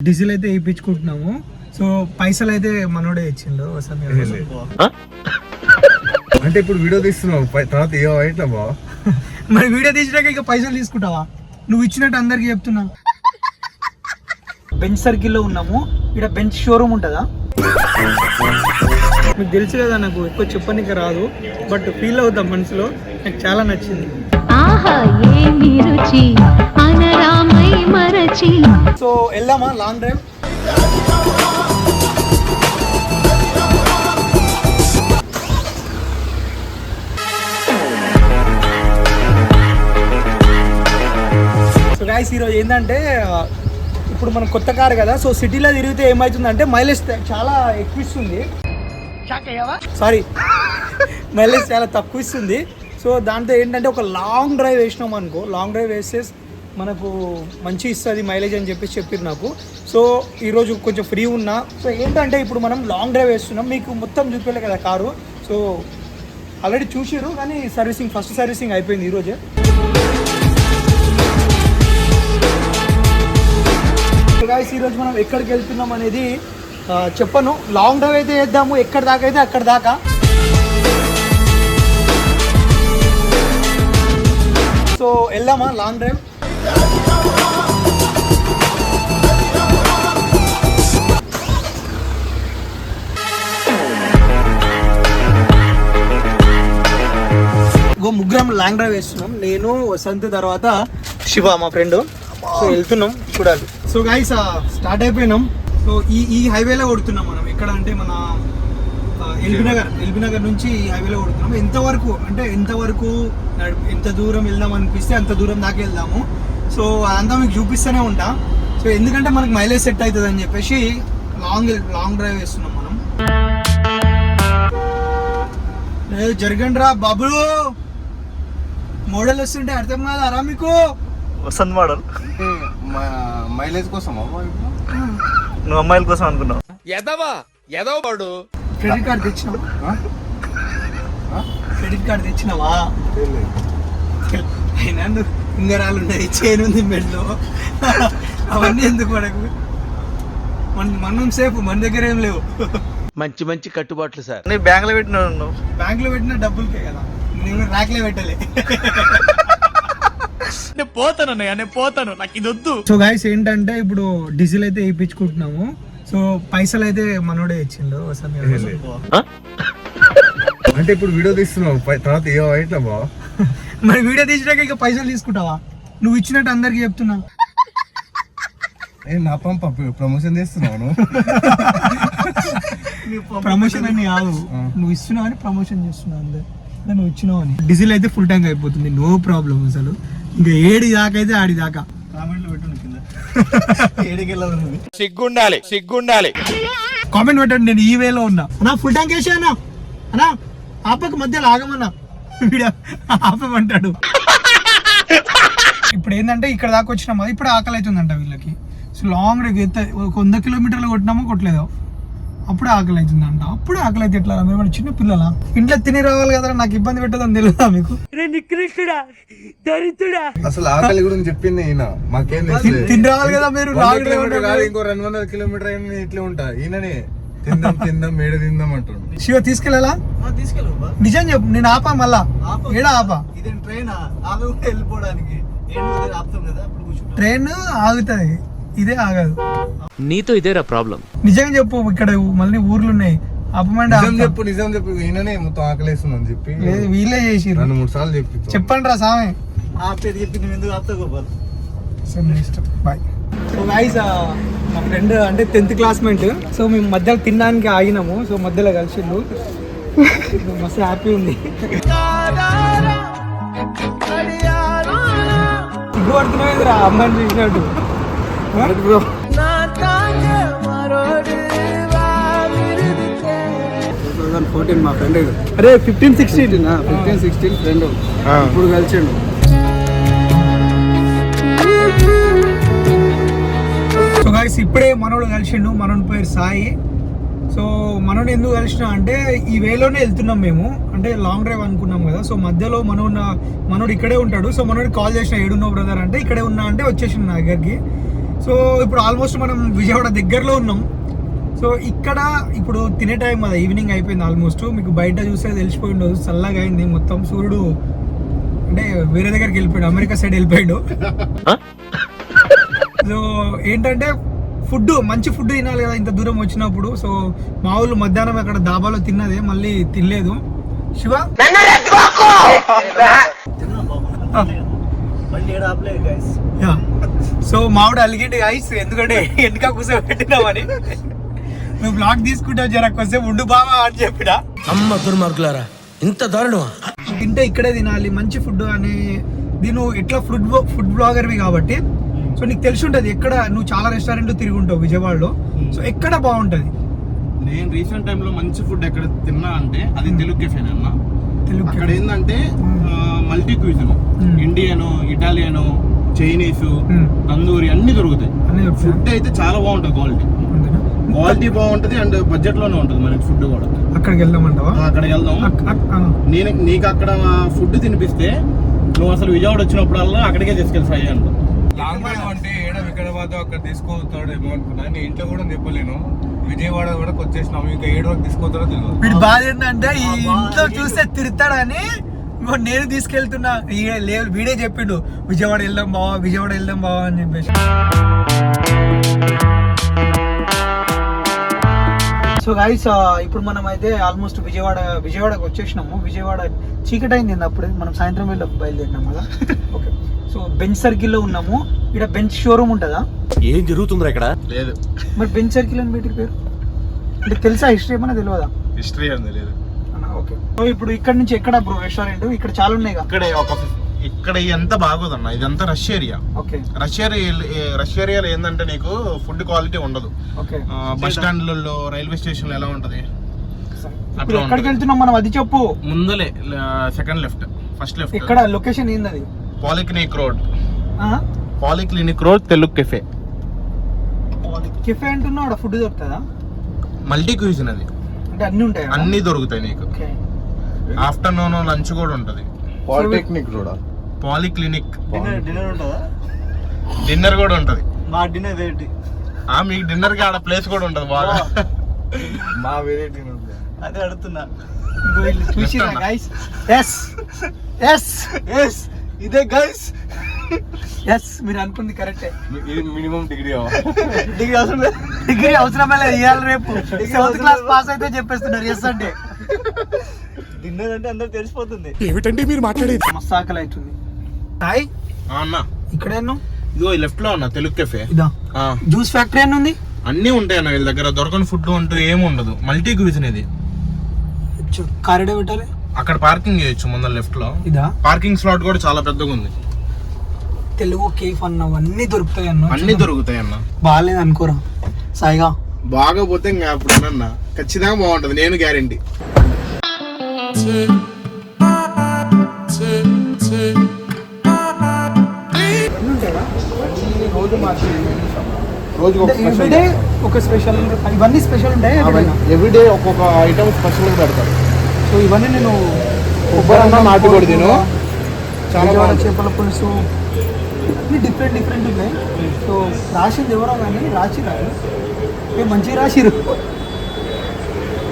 Diesel అయితే వేయించుకుంటున్నాము so పైసలు అయితే మనోడే ఇచ్చిండు వసంత్ గారు. అంటే ఇప్పుడు వీడియో తీస్తున్నావు పై- తర్వాత ఏ ఇట్లా బా మరి వీడియో తీసినాక ఇక పైసలు తీసుకుంటావా? నువ్వు ఇచ్చినట్టు అందరికి చెప్తున్నా. బెంచ్ సర్కిల్లో ఉన్నాము. ఇక్కడ బెంచ్ షోరూమ్ ఉంటుందా? మీకు తెలుసు కదా నాకు ఎక్కువ చెప్పనీకి రాదు బట్ ఫీల్ అవుతాం మనసులో. నాకు చాలా నచ్చింది. ఆహా ఏమి రుచి? అనరామై మరచి సో వెళ్దామా? లాంగ్ డ్రైవ్ సో గాయస్ ఈరోజు ఏంటంటే ఇప్పుడు మన కొత్త కార్ కదా సో సిటీలో తిరిగితే ఏమవుతుందంటే మైలేజ్ చాలా ఎక్కువ ఇస్తుంది. సారీ మైలేజ్ చాలా తక్కువ ఇస్తుంది. సో దాంతో ఏంటంటే ఒక లాంగ్ డ్రైవ్ వేసినాం అనుకో లాంగ్ డ్రైవ్ వేస్తే మనకు మంచి ఇస్తుంది మైలేజ్ అని చెప్పేసి చెప్పారు నాకు. సో ఈరోజు కొంచెం ఫ్రీ ఉన్నా. సో ఏంటంటే ఇప్పుడు మనం లాంగ్ డ్రైవ్ వేస్తున్నాం. మీకు మొత్తం చూపించలే కదా కారు. సో ఆల్రెడీ చూసారు కానీ సర్వీసింగ్ ఫస్ట్ సర్వీసింగ్ అయిపోయింది ఈరోజే గాయస్ ఈరోజు మనం ఎక్కడికి వెళ్తున్నాం అనేది చెప్పను. లాంగ్ డ్రైవ్ అయితే వేద్దాము ఎక్కడి దాకా అయితే అక్కడ దాకా. సో వెళ్దామా? లాంగ్ డ్రైవ్ ఇంకో ముగ్గురం లాంగ్ డ్రైవ్ వేస్తున్నాం. నేను వసంత్ తర్వాత శివ మా ఫ్రెండ్ సో వెళ్తున్నాం చూడాలి. సో గైస్ స్టార్ట్ అయిపోయినాం. సో ఈ ఈ హైవేలో కొడుతున్నాం మనం. ఎక్కడ అంటే మన ఎల్బీ నగర్. ఎల్బీ నగర్ నుంచి ఈ హైవేలో కొడుతున్నాం. ఎంతవరకు అంటే ఎంతవరకు ఎంత దూరం వెళ్దాం అనిపిస్తే అంత దూరం దాకా వెళ్దాము. సో అదంతా మీకు చూపిస్తూనే ఉంటా. సో ఎందుకంటే మనకు మైలేజ్ సెట్ అవుతుంది అని చెప్పేసి లాంగ్ లాంగ్ డ్రైవ్ వేస్తున్నాం మనం. లేదు జరగండి రా బాబు. మోడల్ వస్తుంటే అర్థం కాదా మీకు? వసంత్ మోడల్. మైలేజ్ కోసం నువ్వు అమ్మాయిల కోసం అనుకున్నావు. ఎదవా? ఎదవ పడు క్రెడిట్ కార్డ్ తెచ్చినావా? క్రెడిట్ కార్డ్ తెచ్చినావా? అయినా నువ్వు ఉంగరాలు ఉన్నాయి చైన్ ఉంది మెడలో. అవన్నీ ఎందుకు మనకు? మన మనం సేఫ్ మన దగ్గర ఏం లేవు. మంచి మంచి కట్టుబాట్లు సార్. నీ బ్యాంక్లో పెట్టిన నువ్వు బ్యాంక్లో పెట్టిన డబ్బులకే కదా. నేను ర్యాక్లో పెట్టలే. నేను పోతాను అన్నయ్య నేను పోతాను. నాకు ఇది వద్దు. సో గాయస్ ఏంటంటే ఇప్పుడు డీజిల్ అయితే వేయించుకుంటున్నాము. సో పైసలు అయితే మనోడే ఇచ్చిండు. అంటే ఇప్పుడు వీడియో తీస్తున్నావు తర్వాత ఏ ఇట్లా బా మరి వీడియో తీసినాక ఇక పైసలు తీసుకుంటావా? నువ్వు ఇచ్చినట్టు అందరికి చెప్తున్నా. ఏ నా పంప ప్రమోషన్ చేస్తున్నావు ప్రమోషన్ అని కాదు. నువ్వు ఇస్తున్నావు అని ప్రమోషన్ చేస్తున్నావు అంతే. అంటే నువ్వు ఇచ్చినావు అని. డీజిల్ అయితే ఫుల్ ట్యాంక్ అయిపోతుంది. నో ప్రాబ్లం అసలు. ఇంకా ఏడి దాకా అయితే ఆడి దాకా. సిగ్గుండాలి సిగ్గుండాలి. కామెంట్ పెట్టండి నేను ఈ వేలో ఉన్నా. అన్నా ఫుల్ ట్యాంక్ వేసా అన్నా. అన్నా ఆపక మధ్యలో ఆగమన్నా. వీడు ఆపమంటాడు. ఇప్పుడు ఏంటంటే ఇక్కడ దాకా వచ్చినామా ఇప్పుడు ఆకలి అవుతుందంట వీళ్ళకి. సో లాంగ్ డ్రైవ్ ఎంత ఒక వంద కిలోమీటర్లు కొట్టినామో కొట్టలేదో. అప్పుడే ఆకలి అవుతుందంట అప్పుడే ఆకలి అయితే ఎట్లా మేము చిన్న పిల్లల? ఇంట్లో తిని రావాలి కదా నాకు ఇబ్బంది పెట్టదని తెలియదా మీకు? అసలు ఆకలి గురించి చెప్పింది ఈయన. మాకేం తిని- తెలుసు. తిని రావాలి కదా మీరు ఇంకో రెండు వందల కిలోమీటర్ ఇట్లా ఉంటా. ఈయననే. తిందాం తిందాం మేడ తిందాం అంటుండు. శివ తీసుకెళ్ళాలా? నిజం చెప్పు నేను ఆపా మళ్ళా? ఏడ ఆపా? ట్రైన్? ఆగుతుంది ఇదే ఆగదు. నీతో ఇదేరా ప్రాబ్లం. నిజంగా చెప్పు ఇక్కడ మళ్ళీ ఊర్లు ఉన్నాయి. ఆపమంటే నిజం. చెప్పు నిజం చెప్పు ఈయననే మొత్తం ఆకలేస్తుందని చెప్పి. లేదు వీళ్ళే చేసిర్రు. రెండు మూడు సార్లు చెప్పి చెప్పండి రా సామె సరే నెక్స్ట్ బాయ్ సో గైస్ మా ఫ్రెండ్ అంటే టెన్త్ క్లాస్మేట్. సో మేము మధ్యలో తినడానికి ఆగినాము. సో మధ్యలో కలిసిండు. మస్తు హ్యాపీ ఉంది. సిగ్గుపడుతున్నావు రా అమ్మాయిని చూసినట్టు. బ్రో ఫోర్టీన్ మా ఫ్రెండ్ అరే fifteen sixteen fifteen sixteen friend ఇప్పుడు కలిసిండు. గాయస్ ఇప్పుడే మనోడు కలిసిండు. మనోడి పేరు సాయి. సో మనోడు ఎందుకు కలిసిన అంటే ఈ వేలోనే వెళ్తున్నాం మేము. అంటే లాంగ్ డ్రైవ్ అనుకున్నాం కదా. సో మధ్యలో మనోడు మనోడు ఇక్కడే ఉంటాడు. సో మనోడికి కాల్ చేసిన ఏడున్నావు బ్రదర్ అంటే ఇక్కడే ఉన్నా అంటే వచ్చేసిండు నా దగ్గరికి. సో ఇప్పుడు ఆల్మోస్ట్ మనం విజయవాడ దగ్గరలో ఉన్నాం. సో ఇక్కడ ఇప్పుడు తినే టైం అది ఈవినింగ్ అయిపోయింది ఆల్మోస్ట్ మీకు బయట చూస్తే తెలిసిపోయి ఉండదు. చల్లగా అయింది. మొత్తం సూర్యుడు అంటే వేరే దగ్గరికి వెళ్ళిపోయాడు. అమెరికా సైడ్ వెళ్ళిపోయాడు. సో ఏంటంటే ఫుడ్ మంచి ఫుడ్ తినాలి కదా ఇంత దూరం వచ్చినప్పుడు. సో మా ఊళ్ళు మధ్యాహ్నం అక్కడ దాబాలో తిన్నదే మళ్ళీ తినలేదు. శివ. సో మావిడ అలిగిండి ఐస్ ఎందుకంటే వెనుక కూర్చోబెట్టినామని నువ్వు బ్లాగ్ తీసుకుంటావు జర కొంచెం ఉండు బావా అని చెప్పినా. అమ్మ దుర్మార్గులారా ఇంత దారుణమా? తింటే ఇక్కడే తినాలి మంచి ఫుడ్ అని నేను ఎట్లా ఫుడ్ ఫుడ్ బ్లాగర్వి కాబట్టి సో నీకు తెలిసి ఉంటుంది ఎక్కడ నువ్వు చాలా రెస్టారెంట్లు తిరిగి ఉంటావు విజయవాడలో. సో ఎక్కడ బాగుంటుంది? నేను రీసెంట్ టైంలో మంచి ఫుడ్ ఎక్కడ తిన్నా అంటే అది తెలుగు కెఫే అన్న. తెలుగు అక్కడ ఏంటంటే. Multi cuisine. Indian Italian Chinese. Tandoori అన్ని దొరుకుతాయి. ఫుడ్ అయితే చాలా బాగుంటుంది క్వాలిటీ? క్వాలిటీ బాగుంటది అండ్ బడ్జెట్లోనే ఉంటుంది మనకి ఫుడ్ కూడా. అక్కడికి వెళ్దామంటావా? అక్కడికి వెళ్దాం. నేను నీకు అక్కడ ఫుడ్ తినిపిస్తే నువ్వు అసలు విజయవాడ వచ్చినప్పుడల్లా అక్కడికే తీసుకెళ్ళి ఫ్రై అంటావు వికారాబాద్ అక్కడ తీసుకుపోతాడేమో అనుకున్నా. నేను ఇంట్లో కూడా చెప్పలేను విజయవాడ కూడా వచ్చేసినాము ఇంకా ఏడు వరకు తీసుకుపోతాడో తెలియదు వీడి బాధ ఏంటంటే ఈ ఇంట్లో చూస్తే తిడతాడని ఇంకో నేను తీసుకెళ్తున్నా. ఈ- లేదు వీడే చెప్పిండు. విజయవాడ వెళ్దాం బావా విజయవాడ వెళ్దాం బావా అని చెప్పేసి. సో గైస్ ఇప్పుడు మనం అయితే ఆల్మోస్ట్ విజయవాడ విజయవాడకి వచ్చేసినాము. విజయవాడ చీకటి అయింది అప్పుడే? మనం సాయంత్రం వెళ్ళి బయలుదేరినాం కదా? ఓకే సో బెంచ్ సర్కిల్లో ఉన్నాము. ఇక్కడ బెంచ్ షోరూమ్ ఉంటుందా? ఏం జరుగుతుందిరా ఇక్కడ? లేదు. మరి బెంచ్ సర్కిల్ అని పెట్టి పేరు? అంటే తెలుసా హిస్టరీ ఏమన్నా తెలియదా హిస్టరీ అని తెలియదు ఓకే సో ఇప్పుడు ఇక్కడ నుంచి ఎక్కడ బ్రో రెస్టారెంట్ ఇక్కడ చాలా ఉన్నాయి ఇక్కడ ఒక ఇక్కడ ఎంత బాగోదన్న. ఇదంతా rush area. Okay. Rush area rush ఏరియాలో ఏంటంటే నీకు ఫుడ్ క్వాలిటీ ఉండదు. ఓకే. బస్ స్టాండ్లలో రైల్వే స్టేషన్ ఎలా ఉంటది? ఎక్కడికి. వెళ్తున్నాం మనం? అది చెప్పు. ముందలే సెకండ్ లెఫ్ట్ ఫస్ట్ లెఫ్ట్. ఎక్కడ లొకేషన్ ఏంది అది పాలిక్లినిక్ రోడ్. ఆ? Polyclinic road Telugu cafe. Cafe అంటున్నావు అక్కడ ఫుడ్ దొరుకుతుందా? మల్టీ క్యూజన్ అది. అంటే అన్ని ఉంటాయి? అన్ని దొరుకుతాయి నీకు. ఆఫ్టర్నూన్ లంచ్ కూడా ఉంటది. Polytechnic road? Polyclinic. Dinner dinner ఉంటుందా? డిన్నర్ కూడా ఉంటది. మా డిన్నర్ ఏంటి? ఆ మీకు డిన్నర్కి ఆడ ప్లేస్ కూడా ఉంటది బాగా. మా వెరైటీ అదే అడుగుతున్నా. చూసిరా అన్న. గైస్ ఎస్ ఎస్ ఎస్ ఇదే గైస్ ఎస్ మీరు అనుకుంది కరెక్టే ఇది మినిమం డిగ్రీ డిగ్రీ అవసరం లేదు. డిగ్రీ అవసరమే లేదు. ఇవాళ రేపు. సెవెంత్ క్లాస్ పాస్ అయితే చెప్పేస్తున్నారు. ఎస్ అంటే. డిన్నర్ అంటే అందరికి తెలిసిపోతుంది. మస్తు ఆకలి అవుతుంది హాయ్ అన్న. ఇక్కడ ఎన్నో ఇదిగో లెఫ్ట్లో ఉన్నా తెలుగు కెఫే ఇదా. జ్యూస్ ఫ్యాక్టరీ అని ఉంది? అన్నీ ఉంటాయి అన్న వీళ్ళ దగ్గర దొరకని ఫుడ్ అంటూ ఏమి ఉండదు. మల్టీ క్యూజన్ ఇది. కారిడే పెట్టాలి? అక్కడ పార్కింగ్ చేయొచ్చు ముందర లెఫ్ట్లో. ఇదా? పార్కింగ్ స్లాట్ కూడా చాలా పెద్దగా ఉంది. తెలుగు కేఫ్ అన్నావు అన్ని దొరుకుతాయి అన్న. అన్ని దొరుకుతాయి అన్న. బాగాలేదు అనుకోరా. సాయిగా. బాగా పోతే ఇంకా అప్పుడు అన్న ఖచ్చితంగా బాగుంటది నేను గ్యారంటీ రోజు ఎవ్రీడే ఒక స్పెషల్ ఇవన్నీ స్పెషల్ ఉంటాయి ఎవ్రీడే ఒక్కొక్క ఐటమ్ స్పెషల్ పెడతారు. సో ఇవన్నీ నేను కొబ్బరన్న నాటుకోడి తిను చాలా. చేపల పులుసు. అన్ని డిఫరెంట్ డిఫరెంట్ ఉన్నాయి. సో రాసింది ఎవరో కానీ రాసి రాదు. ఏ మంచిగా రాసిరు.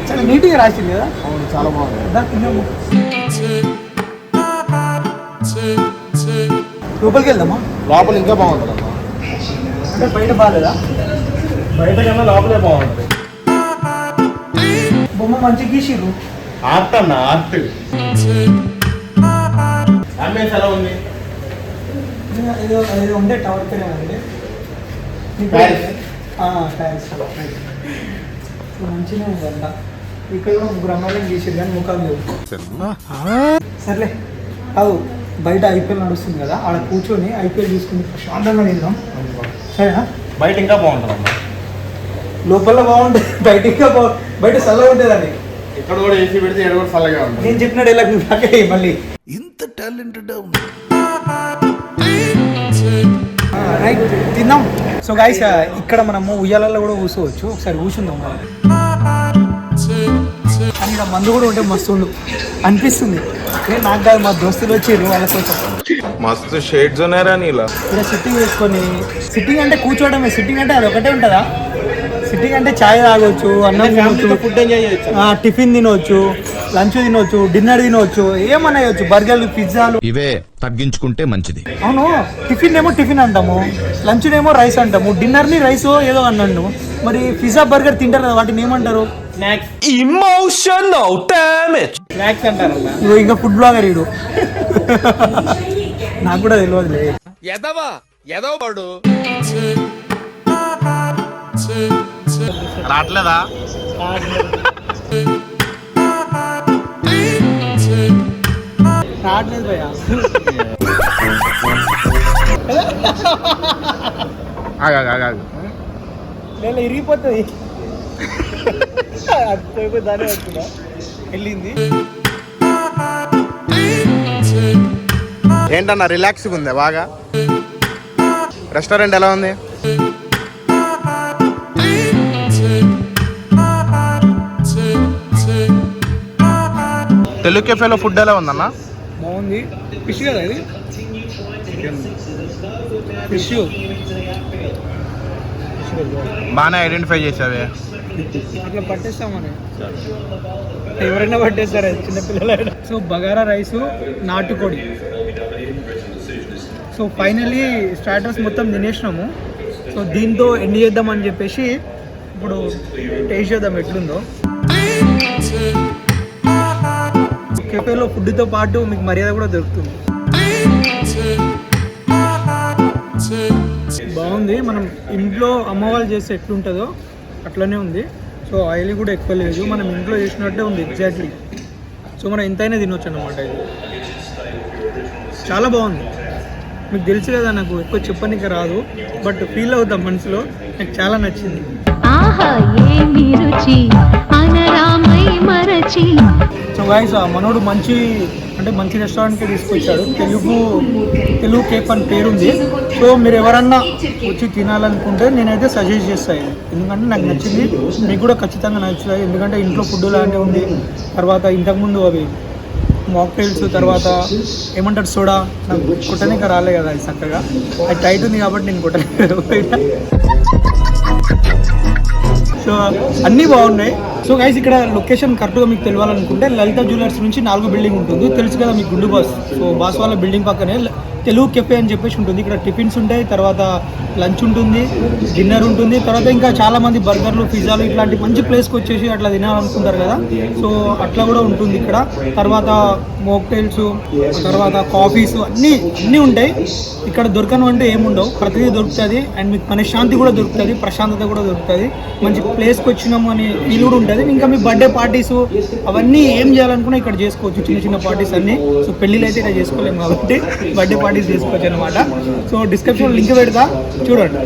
చాలా నీట్గా రాసింది కదా? అవును చాలా బాగుంది. దా తిన్నాము. లోపలికి వెళ్దామా? లోపల ఇంకా బాగుంటుంది. అంటే బయట బాగాలేదా బయట కన్నా లోపలే బాగుంటుంది బొమ్మ మంచిగా గీసిర్రు. ఆర్ట్ అన్న ఆర్ట్. అంబియన్స్ ఎలా ఉంది? ఏదో ఏదో ఉండే టవర్ పేరు. టైల్స్ మంచిగా ఉందంట ఇక్కడ అమ్మాయిలను గీసారు కానీ ముఖాలు లేవు. సర్లే కాదు. బయట ఐపీఎల్ నడుస్తుంది కదా ఆడ కూర్చొని ఐపీఎల్ చూసుకుని ప్రశాంతంగా తిందాం. సరేనా? బయట ఇంకా బాగుంటుంది లోపల బాగుంటుంది బయట ఇంకా బాగు బయట చల్లగా ఉంటుంది అది ఇక్కడ కూడా ఏసీ పెడితే ఇక్కడ కూడా చల్లగా ఉంటుంది. నేను చెప్పిన డైలాగ్ నువ్వు నాకే మళ్ళీ. ఇంత టాలెంటెడ్ రైట్ తిందాం. సో గైస్ ఇక్కడ మనము ఉయ్యాలలో కూడా కూర్చోవచ్చు. ఒకసారి కూర్చుందాం కానీ ఇక్కడ మందు కూడా ఉంటే మస్తు అనిపిస్తుంది. ఏ నాకు కాదు మా దోస్తులు వచ్చారు వాళ్ళ కోసం. మస్తు షేడ్స్ ఉన్నారా నీలా. ఇక్కడ సిట్టింగ్ వేసుకొని సిట్టింగ్ అంటే కూర్చోవడమే సిట్టింగ్ అంటే అది ఒకటే ఉంటుందా? సిట్టింగ్ అంటే చాయ్ తాగొచ్చు అన్నం తినొచ్చు ఫుడ్ ఎంజాయ్ చేయొచ్చు. ఆ, టిఫిన్ తినవచ్చు లంచ్ తినవచ్చు డిన్నర్ తినవచ్చు ఏమన్నా చేయొచ్చు బర్గర్లు పిజ్జాలు ఇవే తగ్గించుకుంటే మంచిది. అవును టిఫిన్ ఏమో టిఫిన్ అంటాము లంచ్ ఏమో రైస్ అంటాము డిన్నర్ని రైస్ ఏదో అన్నాను మరి పిజ్జా బర్గర్ తింటారు కదా వాటిని ఏమంటారు? స్నాక్స్ ఇమోషనల్ డామేజ్ స్నాక్స్ అంటారు ఇగో ఇంకా ఫుడ్ బ్లాగర్ ఇడు నాకు కూడా తెలియదులే ఎదవా? ఎదవ వాడు. రావట్లేదా? రావట్లేదు భయ్యా. లేదు ఇరిగిపోతుంది. పోయిపోయి దానే వస్తుందా వెళ్ళింది ఏంటన్నా రిలాక్స్గా ఉందా బాగా? రెస్టారెంట్ ఎలా ఉంది? తెలుగు కెఫేలో ఫుడ్ ఎలా ఉందన్నా? బాగుంది. ఫిష్ కదా ఇది? ఫిష్ బాగానే ఐడెంటిఫై చేసావే అట్లా పట్టేస్తామని ఎవరైనా పట్టేస్తారు చిన్నపిల్లలు సో బగారా రైస్ నాటుకోడి సో ఫైనలీ స్టార్టర్స్ మొత్తం తినేసినాము. సో దీంతో ఎండ్ చేద్దామని చెప్పేసి ఇప్పుడు టేస్ట్ చేద్దాం ఎట్లుందో. కెఫేలో ఫుడ్తో పాటు మీకు మర్యాద కూడా దొరుకుతుంది. బాగుంది. మనం ఇంట్లో అమ్మ వాళ్ళు చేస్తే ఎట్లుంటుందో. అట్లనే ఉంది. సో ఆయిల్ కూడా ఎక్కువ లేదు. మనం ఇంట్లో చేసినట్టే ఉంది ఎగ్జాక్ట్లీ సో మనం ఎంతైనా తినొచ్చు అన్నమాట ఇది. చాలా బాగుంది. మీకు తెలుసు కదా నాకు ఎక్కువ చెప్పనీకి రాదు. బట్ ఫీల్ అవుతాం మనసులో. నాకు చాలా నచ్చింది. సో గాయస్ ఆ మనోడు మంచి అంటే మంచి రెస్టారెంట్కి తీసుకొచ్చాడు తెలుగు తెలుగు కేఫ్ అని పేరు ఉంది సో మీరు ఎవరన్నా వచ్చి తినాలనుకుంటే నేనైతే సజెస్ట్ చేస్తాను ఎందుకంటే నాకు నచ్చింది. మీకు కూడా ఖచ్చితంగా నచ్చుతాయి. ఎందుకంటే ఇంట్లో ఫుడ్ లాంటివి ఉంది. తర్వాత ఇంతకుముందు అవి మాక్టైల్స్ తర్వాత ఏమంటారు సోడా నాకు కుట్టనిక రాలే కదా అది చక్కగా. అది టైట్ ఉంది కాబట్టి నేను కుట్టలేదు. సో అన్నీ బాగున్నాయి. సో గైస్ ఇక్కడ లొకేషన్ కరెక్ట్గా మీకు తెలియాలనుకుంటే లలిత జ్యువెలర్స్ నుంచి నాలుగు బిల్డింగ్ ఉంటుంది. తెలుసు కదా మీకు గుండు బాస్. సో బాస్ వాళ్ళ బిల్డింగ్ పక్కనే తెలుగు కెఫే అని చెప్పేసి ఉంటుంది. ఇక్కడ టిఫిన్స్ ఉంటాయి తర్వాత లంచ్ ఉంటుంది డిన్నర్ ఉంటుంది తర్వాత ఇంకా చాలా మంది బర్గర్లు పిజ్జాలు ఇట్లాంటి మంచి ప్లేస్కి వచ్చేసి అట్లా తినాలనుకుంటారు కదా. సో అట్లా కూడా ఉంటుంది ఇక్కడ. తర్వాత మోక్టైల్స్ తర్వాత కాఫీస్ అన్నీ అన్నీ ఉంటాయి. ఇక్కడ దొరకను అంటే ఏముండవు ప్రతిదీ దొరుకుతుంది. అండ్ మీకు మనశ్శాంతి కూడా దొరుకుతుంది ప్రశాంతత కూడా దొరుకుతుంది. మంచి ప్లేస్కి వచ్చినాము అనే ఫీల్ కూడా ఉంటుంది. ఇంకా మీ బర్త్డే పార్టీస్ అవన్నీ ఏం చేయాలనుకున్నా ఇక్కడ చేసుకోవచ్చు. చిన్న చిన్న పార్టీస్ అన్నీ. సో పెళ్ళిళ్ళు అయితే ఇక్కడ చేసుకోలేము కాబట్టి బర్త్డే పార్టీ పార్టీస్ చేసుకోవచ్చు అనమాట సో డిస్క్రిప్షన్ లింక్ పెడతా. చూడండి.